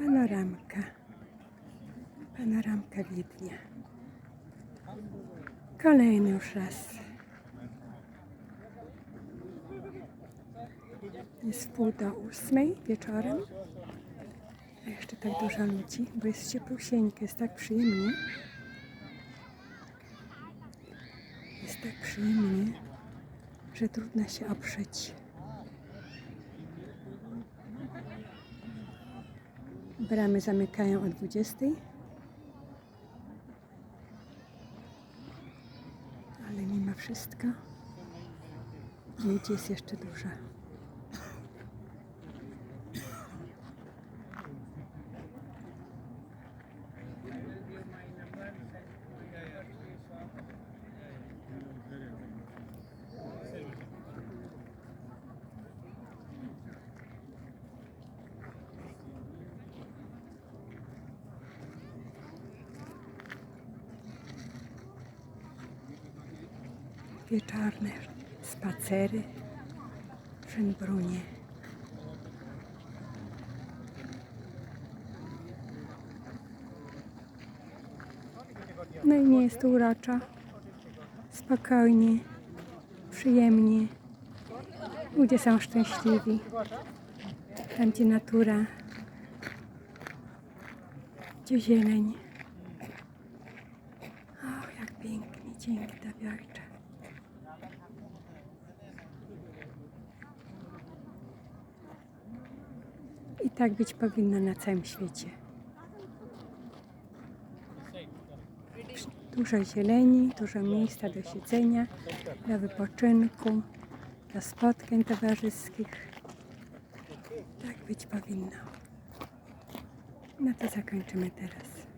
Panoramka. Panoramka Wiednia. Kolejny już raz. Jest wpół do ósmej wieczorem. A jeszcze tak dużo ludzi, bo jest cieplusieńko, jest tak przyjemnie. Jest tak przyjemnie, że trudno się oprzeć. Bramy zamykają o 20. Ale mimo wszystko ludzi jest jeszcze dużo. Wieczorne spacery w Szynbrunie. No i nie jest to uroczo. Spokojnie, przyjemnie. Ludzie są szczęśliwi. Tam gdzie natura, gdzie zieleń. Och, jak pięknie, dzięki Tobie Ojcze. I tak być powinno na całym świecie. Dużo zieleni, dużo miejsca do siedzenia, do wypoczynku, do spotkań towarzyskich. Tak być powinno. No to zakończymy teraz.